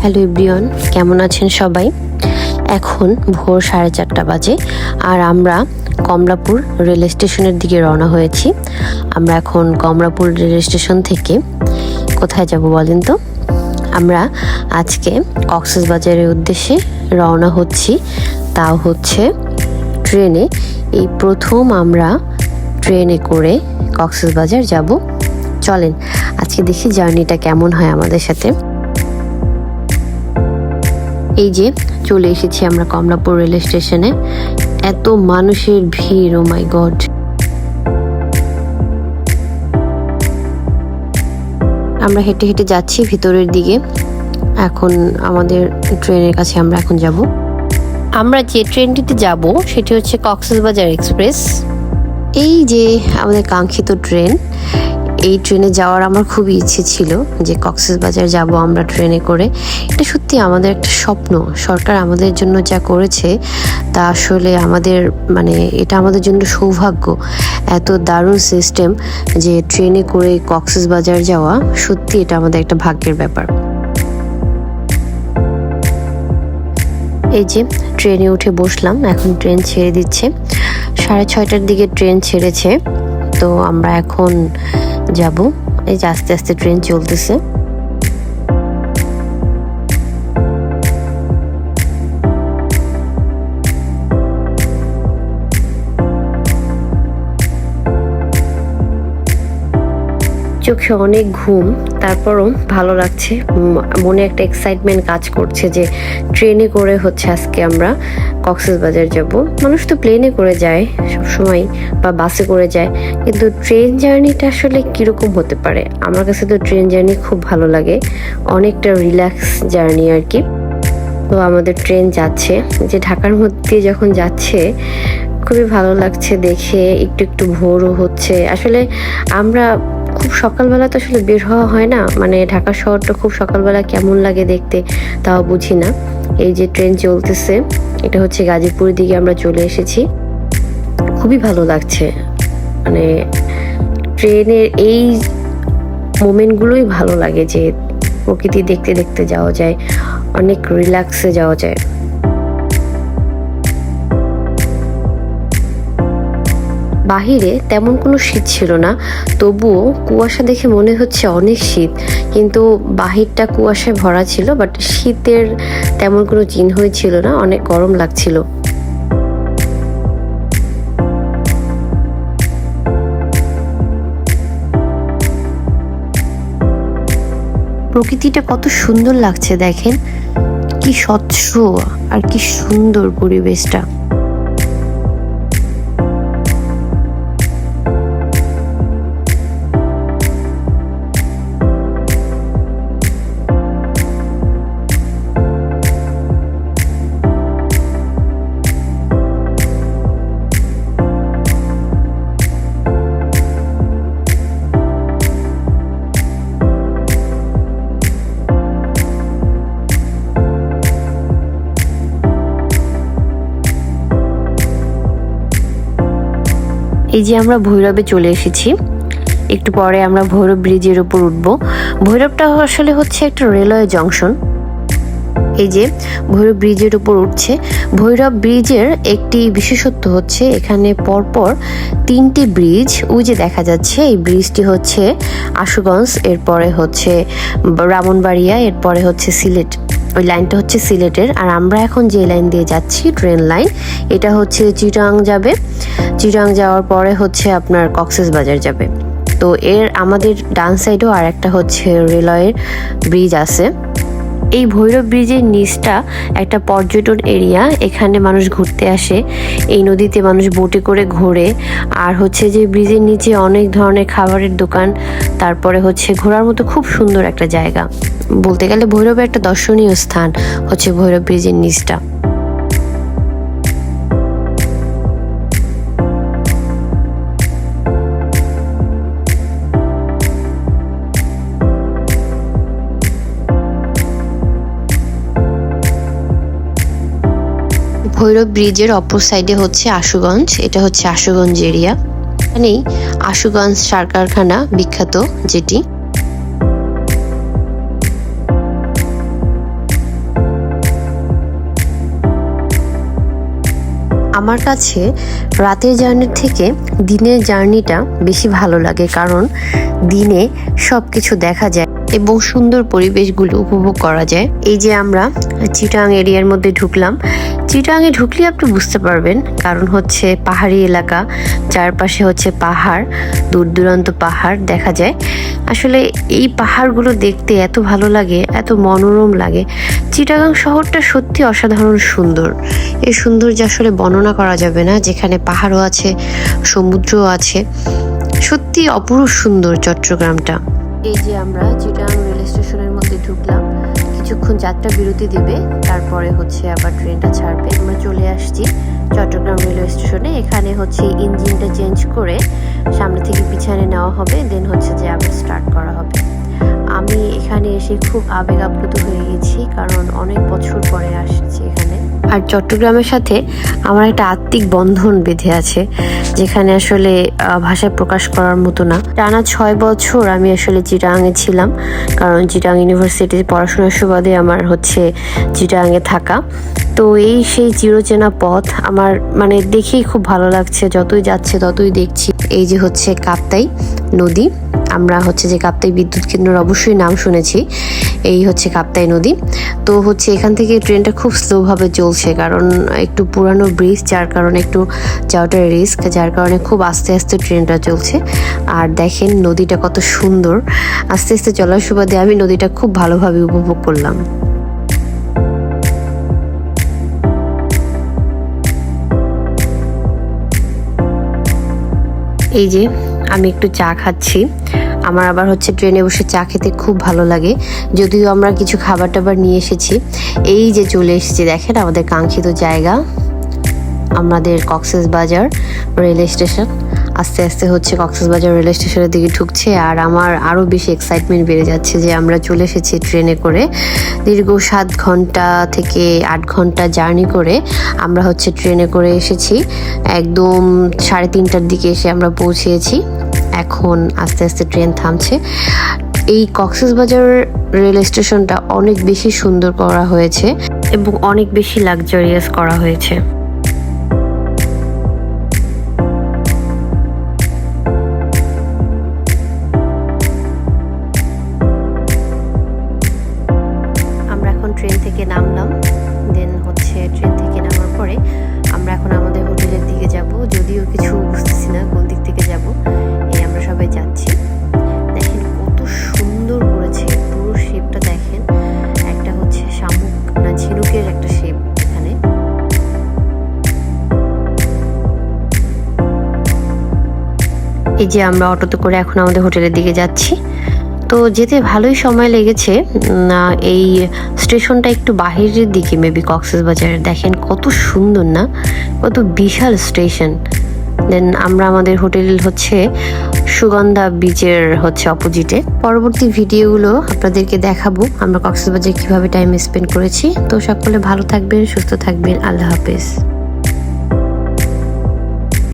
Hello ইব্রিয়ন কেমন আছেন সবাই? এখন ভোর সাড়ে চারটা বাজে আর আমরা কমলাপুর রেল স্টেশনের দিকে রওনা হয়েছি। আমরা এখন কমলাপুর রেল স্টেশন থেকে কোথায় যাব বলেন তো? আমরা আজকে কক্সবাজারের উদ্দেশ্যে রওনা হচ্ছি। তা হচ্ছে ট্রেনে। এই প্রথম আমরা ট্রেনে করে কক্সবাজার যাব। চলেন, আজকে দেখি জার্নিটা কেমন হয় আমাদের সাথে। এই যে চলে এসেছি আমরা কমলাপুর রেল স্টেশনে। এত মানুষের ভিড় ও মাই গড আমরা হেঁটে হেঁটে যাচ্ছি ভিতরের দিকে। এখন আমাদের ট্রেনের কাছে আমরা এখন যাব। আমরা যে ট্রেনটিতে যাব, সেটি হচ্ছে কক্সবাজার এক্সপ্রেস। এই যে আমাদের কাঙ্ক্ষিত ট্রেন এই ট্রেনে যাওয়ার আমার খুবই ইচ্ছে ছিল যে কক্সবাজার যাব আমরা ট্রেনে করে। এটা সত্যি আমাদের একটা স্বপ্ন। সরকার আমাদের জন্য যা করেছে, তা আসলে আমাদের মানে এটা আমাদের জন্য সৌভাগ্য। এত দারুণ সিস্টেম যে ট্রেনে করে কক্সবাজার যাওয়া সত্যি এটা আমাদের একটা ভাগ্যের ব্যাপার। এই যে ট্রেনে উঠে বসলাম, এখন ট্রেন ছেড়ে দিচ্ছে। সাড়ে ছয়টার দিকে ট্রেন ছেড়েছে। তো আমরা এখন যাব। এই যে আস্তে আস্তে ট্রেন চলতেছে। চোখে অনেক ঘুম, তারপরও ভালো লাগছে। মনে একটা এক্সাইটমেন্ট কাজ করছে যে ট্রেনে করে হচ্ছে আজকে আমরা কক্সবাজার যাব। মানুষ তো প্লেনে করে যায় সবসময় বা বাসে করে যায়, কিন্তু ট্রেন জার্নিটা আসলে কীরকম হতে পারে? আমার কাছে তো ট্রেন জার্নি খুব ভালো লাগে, অনেকটা রিল্যাক্স জার্নি আর কি। তো আমাদের ট্রেন যাচ্ছে, যে ঢাকার মধ্যে যখন যাচ্ছে, খুবই ভালো লাগছে দেখে, একটু একটু ভোরও হচ্ছে। আসলে আমরা খুব সকালবেলা তো আসলে বের হওয়া হয় না। মানে ঢাকা শহরটা খুব সকালবেলা কেমন লাগে দেখতে তাও বুঝি না। এই যে ট্রেন চলতেছে, এটা হচ্ছে গাজীপুরের দিকে আমরা চলে এসেছি। খুবই ভালো লাগছে। মানে ট্রেনের এই মোমেন্টগুলোই ভালো লাগে যে প্রকৃতি দেখতে দেখতে যাওয়া যায়, অনেক রিল্যাক্সে যাওয়া যায়। বাহিরে তেমন কোনো শীত ছিল না। তবুও কুয়াশা দেখে মনে হচ্ছে অনেক শীত। কিন্তু বাহিরটা কুয়াশায় ভরা ছিল বাট শীতের তেমন কোনো চিহ্নই ছিল না, অনেক গরম লাগছিল। প্রকৃতিটা কত সুন্দর লাগছে দেখেন। কি স্বচ্ছ আর কি সুন্দর পরিবেশটা। এই যে আমরা ভৈরবে চলে এসেছি, একটু পরে আমরা ভৈরব ব্রিজের উপর উঠবো। ভৈরবটা আসলে হচ্ছে একটা রেলওয়ে জংশন। এই যে ভৈরব ব্রিজের উপর উঠছে। ভৈরব ব্রিজের একটি বিশেষত্ব হচ্ছে এখানে পরপর তিনটি ব্রিজ, ওই যে দেখা যাচ্ছে, এই ব্রিজটি হচ্ছে আশুগঞ্জ, এরপরে হচ্ছে রামনবাড়িয়া এরপরে হচ্ছে সিলেট। ওই লাইনটা হচ্ছে সিলেটের। আর আমরা এখন যে লাইন দিয়ে যাচ্ছি, ট্রেন লাইন, এটা হচ্ছে চিটাং যাবে। চিটাং যাওয়ার পরে হচ্ছে আপনার কক্সেস বাজার যাবে। তো এর আমাদের ডান সাইডেও আর একটা হচ্ছে রেলওয়ের ব্রিজ আছে। এই ভৈরব ব্রিজের নিচটা একটা পর্যটন এরিয়া। এখানে মানুষ ঘুরতে আসে। এই নদীতে মানুষ বোটে করে ঘোরে। আর হচ্ছে যে ব্রিজের নিচে অনেক ধরনের খাবারের দোকান। তারপরে হচ্ছে ঘোরার মতো খুব সুন্দর একটা জায়গা। বলতে গেলে ভৈরবের একটা দর্শনীয় স্থান হচ্ছে ভৈরব ব্রিজের নিচটা। হলো ব্রিজের অপর সাইডে হচ্ছে আশুগঞ্জ। এটা হচ্ছে আশুগঞ্জ এরিয়া। এখানেই আশুগঞ্জ সার কারখানা বিখ্যাত যেটি। আমার কাছে রাতের জার্নির থেকে দিনের জার্নিটা বেশি ভালো লাগে, কারণ দিনে সব কিছু দেখা যায়। এবং সুন্দর পরিবেশগুলো উপভোগ করা যায়। এই যে আমরা চিটাং এরিয়ার মধ্যে ঢুকলাম। চিটাংয়ে ঢুকলে আপনি বুঝতে পারবেন, কারণ হচ্ছে পাহাড়ি এলাকা, চারপাশে হচ্ছে পাহাড়, দূর দূরান্ত পাহাড় দেখা যায়। আসলে এই পাহাড়গুলো দেখতে এত ভালো লাগে, এত মনোরম লাগে। চিটাগাং শহরটা সত্যি অসাধারণ সুন্দর। এই সৌন্দর্য আসলে বর্ণনা করা যাবে না, যেখানে পাহাড়ও আছে, সমুদ্রও আছে। সত্যি অপরূপ সুন্দর চট্টগ্রামটা। এই যে আমরা চিটাং রেল স্টেশনের মধ্যে ঢুকলাম, কিছুক্ষণ যাত্রা বিরতি দিবে, তারপরে হচ্ছে আবার ট্রেনটা ছাড়বে। আমরা চলে আসছি চট্টগ্রাম রেলওয়ে স্টেশনে। এখানে হচ্ছে ইঞ্জিনটা চেঞ্জ করে সামনে থেকে পিছনে নেওয়া হবে দেন এসে খুব আবেগ আপ্লুত হয়ে গেছি, কারণ অনেক বছর পরে আসছি এখানে। আর চট্টগ্রামের সাথে আমার একটা আত্মিক বন্ধন বেঁধে আছে, যেখানে আসলে ভাষায় প্রকাশ করার মতো না। টানা ছয় বছর আমি আসলে চিটাঙে ছিলাম, কারণ চিটাং ইউনিভার্সিটিতে পড়াশোনার সুবাদে আমার হচ্ছে চিটাঙে থাকা। তো এই সেই চিরচেনা পথ আমার মানে দেখেই খুব ভালো লাগছে, যতই যাচ্ছে ততই দেখছি। এই যে হচ্ছে কাপ্তাই নদী। আমরা হচ্ছে যে কাপ্তাই বিদ্যুৎ কেন্দ্রের অবশ্যই নাম শুনেছি, এই হচ্ছে কাপ্তাই নদী। তো হচ্ছে এখান থেকে ট্রেনটা খুব স্লোভাবে চলছে, কারণ একটু পুরানো ব্রিজ যার কারণে একটু যাওয়াটা রিস্ক যার কারণে খুব আস্তে আস্তে ট্রেনটা চলছে। আর দেখেন নদীটা কত সুন্দর, আস্তে আস্তে চলার সুবাদে আমি নদীটা খুব ভালোভাবে উপভোগ করলাম। এই যে আমি একটু চা খাচ্ছি। আমার আবার হচ্ছে ট্রেনে বসে চা খেতে খুব ভালো লাগে। যদিও আমরা কিছু খাবার টাবার নিয়ে এসেছি। এই যে চলে এসেছি, দেখেন আমাদের কাঙ্ক্ষিত জায়গা। আমাদের কক্সেস বাজার রেল স্টেশন আস্তে আস্তে হচ্ছে কক্সেস বাজার রেল স্টেশনের দিকে ঢুকছে আর আমার আরও বেশি এক্সাইটমেন্ট বেড়ে যাচ্ছে যে আমরা চলে এসেছি ট্রেনে করে। দীর্ঘ সাত ঘণ্টা থেকে আট ঘণ্টা জার্নি করে আমরা হচ্ছে ট্রেনে করে এসেছি। একদম সাড়ে তিনটার দিকে এসে আমরা পৌঁছেছি। এখন আস্তে আস্তে ট্রেন থামছে। এই কক্সবাজার রেল স্টেশনটা অনেক বেশি সুন্দর করা হয়েছে এবং অনেক বেশি লাক্সারিয়াস করা হয়েছে। এই যে আমরা অটোতে করে এখন আমাদের হোটেলের দিকে যাচ্ছি। তো যেতে ভালোই সময় লেগেছে। এই স্টেশনটা একটু বাহিরের দিকে মেবি কক্সেস বাজারের। দেখেন কত সুন্দর না? কত বিশাল স্টেশন। দেন আমরা আমাদের হোটেল হচ্ছে সুগন্ধা বিচের হচ্ছে অপোজিটে পরবর্তী ভিডিওগুলো আপনাদেরকে দেখাবো, আমরা কক্সবাজারে কীভাবে টাইম স্পেন্ড করেছি। তো সকলে ভালো থাকবেন, সুস্থ থাকবেন। আল্লাহ হাফেজ।